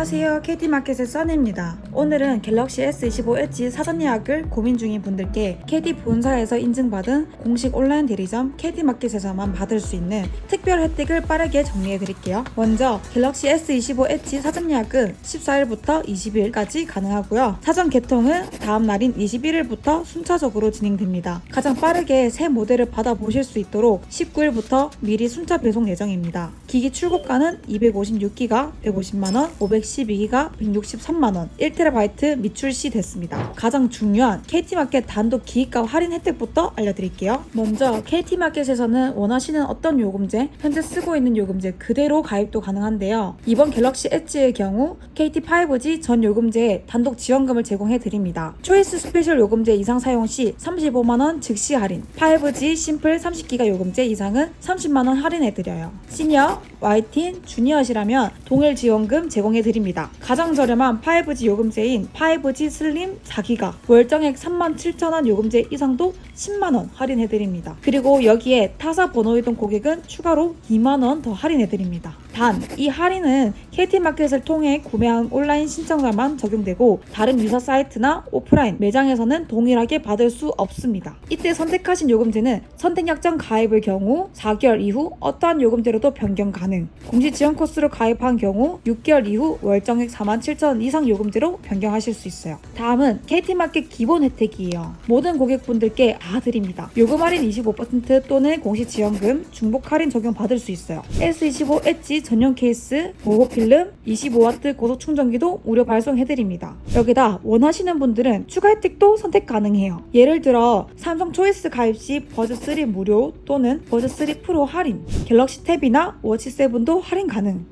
안녕하세요. KT마켓의 써니입니다. 오늘은 갤럭시 S25 엣지 사전 예약을 고민 중인 분들께 KT 본사에서 인증받은 공식 온라인 대리점 KT마켓에서만 받을 수 있는 특별 혜택을 빠르게 정리해 드릴게요. 먼저 갤럭시 S25 엣지 사전 예약은 14일부터 20일까지 가능하고요. 사전 개통은 다음 날인 21일부터 순차적으로 진행됩니다. 가장 빠르게 새 모델을 받아보실 수 있도록 19일부터 미리 순차 배송 예정입니다. 기기 출고가는 256기가 150만원, 512기가 163만원, 1TB 미출시 됐습니다. 가장 중요한 KT마켓 단독 기기가 할인 혜택부터 알려드릴게요. 먼저 KT마켓에서는 원하시는 어떤 요금제, 현재 쓰고 있는 요금제 그대로 가입도 가능한데요. 이번 갤럭시 엣지의 경우 KT5G 전 요금제에 단독 지원금을 제공해 드립니다. 초이스 스페셜 요금제 이상 사용 시 35만원 즉시 할인, 5G 심플 30기가 요금제 이상은 30만원 할인해 드려요. 시니어, YT인, 주니어시라면 동일 지원금 제공해 드립니다. 가장 저렴한 5G 요금제인 5G 슬림 4기가 월정액 37,000원 요금제 이상도 10만원 할인해 드립니다. 그리고 여기에 타사 번호 이동 고객은 추가로 2만원 더 할인해 드립니다. 단, 이 할인은 KT마켓을 통해 구매한 온라인 신청자만 적용되고 다른 유사 사이트나 오프라인 매장에서는 동일하게 받을 수 없습니다. 이때 선택하신 요금제는 선택 약정 가입의 경우 4개월 이후 어떠한 요금제로도 변경 가능. 공시 지원 코스로 가입한 경우 6개월 이후 월정액 47,000원 이상 요금제로 변경하실 수 있어요. 다음은 KT마켓 기본 혜택이에요. 모든 고객분들께 다 드립니다. 요금 할인 25% 또는 공시 지원금, 중복 할인 적용 받을 수 있어요. S25 엣지 전용 케이스, 보호 필름, 25W 고속 충전기도 무료 발송해드립니다. 여기다 원하시는 분들은 추가 혜택도 선택 가능해요. 예를 들어 삼성 초이스 가입 시 버즈3 무료 또는 버즈3 프로 할인, 갤럭시 탭이나 워치 7도 할인 가능.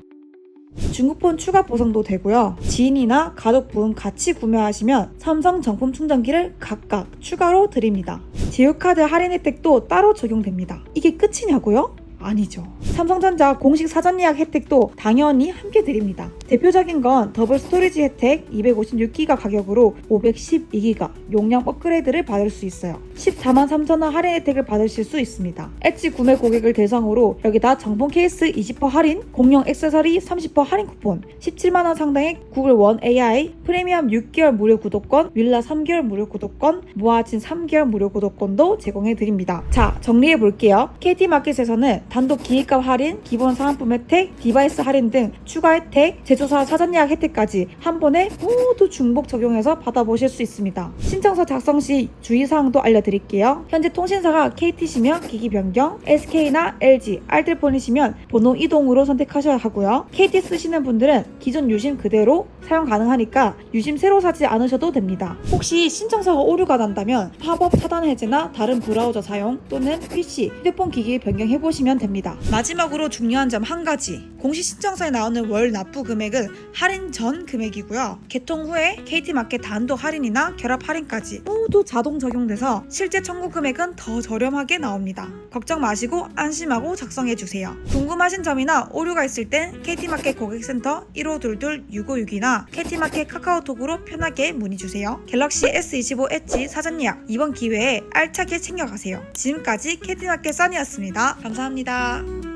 중국폰 추가 보상도 되고요. 지인이나 가족 분 같이 구매하시면 삼성 정품 충전기를 각각 추가로 드립니다. 제휴카드 할인 혜택도 따로 적용됩니다. 이게 끝이냐고요? 아니죠. 삼성전자 공식 사전 예약 혜택도 당연히 함께 드립니다. 대표적인 건 더블 스토리지 혜택 256기가 가격으로 512기가 용량 업그레이드를 받을 수 있어요. 14만 3천원 할인 혜택을 받으실 수 있습니다. 엣지 구매 고객을 대상으로 여기다 정품 케이스 20% 할인, 공룡 액세서리 30% 할인 쿠폰, 17만원 상당의 구글 원 AI, 프리미엄 6개월 무료 구독권, 윌라 3개월 무료 구독권, 모아진 3개월 무료 구독권도 제공해 드립니다. 자, 정리해 볼게요. KT마켓에서는 단독 기획값 할인, 기본 사은품 혜택, 디바이스 할인 등 추가 혜택, 제조사 사전 예약 혜택까지 한 번에 모두 중복 적용해서 받아보실 수 있습니다. 신청서 작성 시 주의사항도 알려드릴게요. 현재 통신사가 KT시면 기기 변경, SK나 LG, 알뜰폰이시면 번호 이동으로 선택하셔야 하고요. KT 쓰시는 분들은 기존 유심 그대로 사용 가능하니까 유심 새로 사지 않으셔도 됩니다. 혹시 신청서가 오류가 난다면 팝업 차단 해제나 다른 브라우저 사용 또는 PC, 휴대폰 기기 변경해 보시면 됩니다. 마지막으로 중요한 점 한 가지. 공식 신청서에 나오는 월 납부 금액은 할인 전 금액이고요. 개통 후에 KT마켓 단독 할인이나 결합 할인까지 모두 자동 적용돼서 실제 청구 금액은 더 저렴하게 나옵니다. 걱정 마시고 안심하고 작성해 주세요. 궁금하신 점이나 오류가 있을 땐 KT마켓 고객센터 1522-6562나 KT마켓 카카오톡으로 편하게 문의 주세요. 갤럭시 S25 엣지 사전 예약 이번 기회에 알차게 챙겨가세요. 지금까지 KT마켓 써니였습니다. 감사합니다. 안.